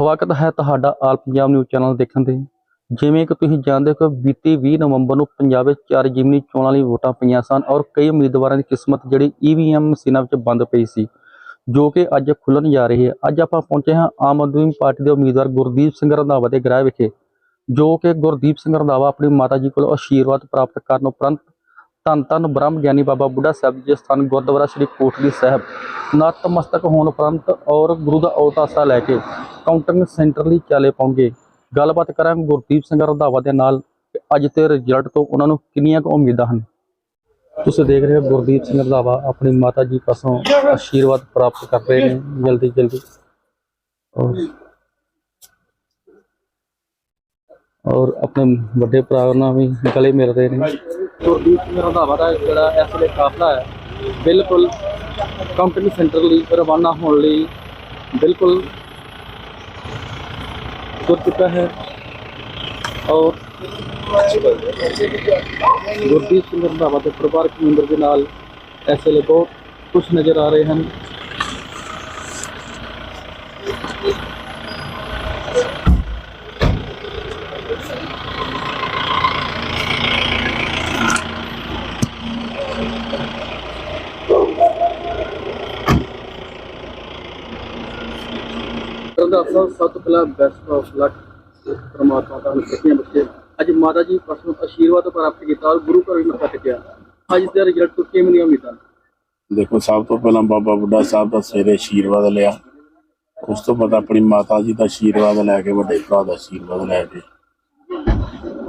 ਸਵਾਗਤ ਹੈ ਤੁਹਾਡਾ ਆਲ ਪੰਜਾਬ ਨਿਊਜ਼ ਚੈਨਲ ਦੇਖਣ ਦੇ ਜਿਵੇਂ ਕਿ ਤੁਸੀਂ ਜਾਣਦੇ ਹੋ ਕਿ ਬੀਤੀ 20 ਨਵੰਬਰ ਨੂੰ ਪੰਜਾਬ ਵਿੱਚ ਚਾਰ ਜਿਮਨੀ ਚੋਣਾਂ ਲਈ ਵੋਟਾਂ ਪਈਆਂ ਸਨ ਔਰ ਕਈ ਉਮੀਦਵਾਰਾਂ ਦੀ ਕਿਸਮਤ ਜਿਹੜੀ ਈਵੀਐਮ ਮਸ਼ੀਨਾਂ ਵਿੱਚ ਬੰਦ ਪਈ ਸੀ, ਜੋ ਕਿ ਅੱਜ ਖੁੱਲਣ ਜਾ ਰਹੀ ਹੈ। ਅੱਜ ਆਪਾਂ ਪਹੁੰਚੇ ਹਾਂ ਆਮ ਆਦਮੀ ਪਾਰਟੀ ਦੇ ਉਮੀਦਵਾਰ ਗੁਰਦੀਪ ਸਿੰਘ ਰੰਧਾਵਾ ਦੇ ਗ੍ਰਹਿ ਵਿਖੇ, ਜੋ ਕਿ ਗੁਰਦੀਪ ਸਿੰਘ ਰੰਧਾਵਾ ਆਪਣੀ ਮਾਤਾ ਜੀ ਕੋਲੋਂ ਆਸ਼ੀਰਵਾਦ ਪ੍ਰਾਪਤ ਕਰਨ ਉਪਰੰਤ ਧੰਨ ਧੰਨ ਬ੍ਰਹਮ ਗਿਆਨੀ ਬਾਬਾ ਬੁੱਢਾ ਸਾਹਿਬ ਜੀ ਦੇ ਸਥਾਨ ਗੁਰਦੁਆਰਾ ਸ੍ਰੀ ਕੋਟਲੀ ਸਾਹਿਬ, ਨਤਮਸਤਕ ਹੋਣ ਉਪਰੰਤ ਔਰ ਗੁਰੂ ਦਾ ਅਵਤਾਸਾ ਲੈ ਕੇ ਕਾਊਂਟਿੰਗ ਸੈਂਟਰ ਲਈ ਚਾਲੇ ਪਾਉਂਗੇ ਗੱਲਬਾਤ ਕਰਾਂਗੇ ਗੁਰਦੀਪ ਸਿੰਘ ਰੰਧਾਵਾ ਦੇ ਨਾਲ ਅੱਜ ਤੇ ਰਿਜ਼ਲਟ ਤੋਂ ਉਹਨਾਂ ਨੂੰ ਕਿੰਨੀਆਂ ਕੁ ਉਮੀਦਾਂ ਹਨ। ਤੁਸੀਂ ਦੇਖ ਰਹੇ ਹੋ ਗੁਰਦੀਪ ਸਿੰਘ ਰੰਧਾਵਾ ਆਪਣੀ ਮਾਤਾ ਜੀ ਪਾਸੋਂ ਆਸ਼ੀਰਵਾਦ ਪ੍ਰਾਪਤ ਕਰ ਰਹੇ ਨੇ ਜਲਦੀ ਜਲਦੀ। ਔਰ ਔਰ ਆਪਣੇ ਵੱਡੇ ਭਰਾ ਨਾਲ ਵੀ ਗਲੇ ਮਿਲ ਰਹੇ ਨੇ। ਗੁਰਦੀਪ ਸਿੰਘ ਰੰਧਾਵਾ ਦਾ ਜਿਹੜਾ ਇਸ ਵੇਲੇ ਕਾਫਲਾ ਹੈ, ਬਿਲਕੁਲ ਕਾਊਂਟਿੰਗ ਸੈਂਟਰ ਲਈ ਰਵਾਨਾ ਹੋਣ ਲਈ ਬਿਲਕੁਲ ਤੁਰ ਚੁੱਕਾ ਹੈ ਔਰ ਗੁਰਦੀਪ ਸਿੰਘ ਰੰਧਾਵਾ ਦੇ ਪਰਿਵਾਰਕ ਮੈਂਬਰ ਦੇ ਨਾਲ ਇਸ ਵੇਲੇ ਬਹੁਤ ਖੁਸ਼ ਨਜ਼ਰ ਆ ਰਹੇ ਹਨ ਰੰਧਾਵਾ ਸਾਹਿਬ ਸਭ ਤੋਂ ਪਹਿਲਾਂ ਬੈਸਟ ਆਫ ਲੱਕ ਪ੍ਰਮਾਤਮਾ ਤੁਹਾਨੂੰ ਸੱਚੀਆਂ ਬੱਚੇ। ਅੱਜ ਮਾਤਾ ਜੀ ਪਾਸੋਂ ਆਸ਼ੀਰਵਾਦ ਪ੍ਰਾਪਤ ਕੀਤਾ ਔਰ ਗੁਰੂ ਘਰ ਵੀ ਮੱਥਾ ਟੇਕਿਆ। ਅੱਜ ਦਾ ਰਿਜ਼ਲਟ ਤੋਂ ਕਿਵੇਂ ਦੀਆਂ ਉਮੀਦਾਂ? ਦੇਖੋ ਸਭ ਤੋਂ ਪਹਿਲਾਂ ਬਾਬਾ ਬੁੱਢਾ ਸਾਹਿਬ ਦਾ ਸਵੇਰੇ ਆਸ਼ੀਰਵਾਦ ਲਿਆ। ਉਸ ਤੋਂ ਬਾਅਦ ਆਪਣੀ ਮਾਤਾ ਜੀ ਦਾ ਆਸ਼ੀਰਵਾਦ ਲੈ ਕੇ ਵੱਡੇ ਭਰਾ ਦਾ ਆਸ਼ੀਰਵਾਦ ਲੈ ਕੇ।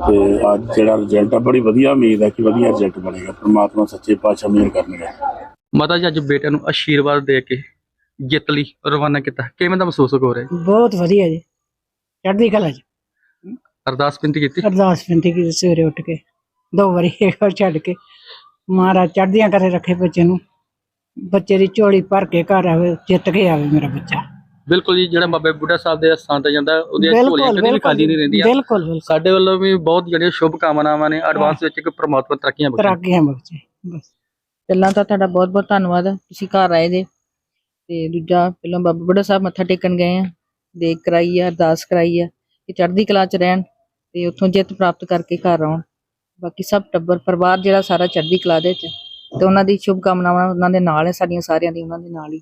ਤੇ ਅੱਜ ਜਿਹੜਾ ਰਿਜ਼ਲਟ ਆ ਬੜੀ ਵਧੀਆ ਉਮੀਦ ਹੈ ਕਿ ਵਧੀਆ ਰਿਜ਼ਲਟ ਬਣੇਗਾ। ਪ੍ਰਮਾਤਮਾ ਸੱਚੇ ਪਾਤਸ਼ਾਹ ਮਿਹਰ ਕਰਨਗੇ। ਮਾਤਾ ਜੀ ਅੱਜ ਬੇਟੇ ਨੂੰ ਆਸ਼ੀਰਵਾਦ ਦੇ ਕੇ ਜਿੱਤ ਲਈ ਰਵਾਨਾ ਕੀਤਾ। ਕਿਵੇਂ ਦਾ ਮਹਿਸੂਸ ਹੋ ਰਿਹਾ ਬਹੁਤ ਵਧੀਆ ਜੀ। ਚੜ੍ਹਦੀ ਕਲਾ ਜੀ। ਅਰਦਾਸ ਬੇਨਤੀ ਕੀਤੀ? ਅਰਦਾਸ ਬੇਨਤੀ ਕੀਤੀ ਸਵੇਰੇ ਉੱਠ ਕੇ। ਦੋ ਵਾਰੀ ਇੱਕ ਵਾਰ ਛੱਡ ਕੇ। ਮਹਾਰਾਜ ਚੜ੍ਹਦੀਆਂ ਕਰੇ ਰੱਖੇ ਬੱਚੇ ਨੂੰ। ਬੱਚੇ ਦੀ ਝੋਲੀ ਭਰ ਕੇ ਘਰ ਆਵੇ ਜਿੱਤ ਕੇ ਆਵੇ ਮੇਰਾ ਬੱਚਾ। ਬਿਲਕੁਲ ਜੀ ਜਿਹੜਾ ਬਾਬਾ ਬੁੱਢਾ ਸਾਹਿਬ ਦੇ ਸਥਾਨ ਤੇ ਜਾਂਦਾ ਉਹਦੀਆਂ ਝੋਲੀਆਂ ਕਦੇ ਵੀ ਖਾਲੀ ਨਹੀਂ ਰਹਿੰਦੀਆਂ। ਬਿਲਕੁਲ ਬਿਲਕੁਲ। ਸਾਡੇ ਵੱਲੋਂ ਵੀ ਬਹੁਤ ਜਿਹੜੀਆਂ ਸ਼ੁਭ ਕਾਮਨਾਵਾਂ ਨੇ। ਐਡਵਾਂਸ ਵਿੱਚ ਇੱਕ ਪ੍ਰਮਾਤਮਾ ਤਰੱਕੀਆਂ ਬਖਸ਼ੇ। ਤਰਾਕੀਆਂ ਬੱਚੇ ਬਸ। ਪਹਿਲਾਂ ਤਾਂ ਤੁਹਾਡਾ ਬਹੁਤ ਬਹੁਤ ਧੰਨਵਾਦ। ਤੁਸੀਂ ਘਰ ਆਏ ਜੇ। ਤੇ ਦੂਜਾ ਪਹਿਲਾਂ ਬਾਬਾ ਬੁੱਢਾ ਸਾਹਿਬ ਮੱਥਾ ਟੇਕਣ ਗਏ ਆ ਦੇਖ ਕਰਾਈ ਆ, ਅਰਦਾਸ ਕਰਾਈ ਆ ਕਿ ਚੜ੍ਹਦੀ ਕਲਾ ਚ ਰਹਿਣ ਤੇ ਉੱਥੋਂ ਜਿੱਤ ਪ੍ਰਾਪਤ ਕਰਕੇ ਘਰ ਆਉਣ। ਬਾਕੀ ਸਭ ਟੱਬਰ, ਪਰਿਵਾਰ ਜਿਹੜਾ ਸਾਰਾ ਚੜ੍ਹਦੀ ਕਲਾ ਦੇ ਵਿੱਚ ਤੇ ਉਹਨਾਂ ਦੀ ਸ਼ੁਭ ਕਾਮਨਾਵਾਂ ਉਹਨਾਂ ਦੇ ਨਾਲ ਹੈ ਸਾਡੀਆਂ ਸਾਰਿਆਂ ਦੀ ਉਹਨਾਂ ਦੇ ਨਾਲ ਹੀ।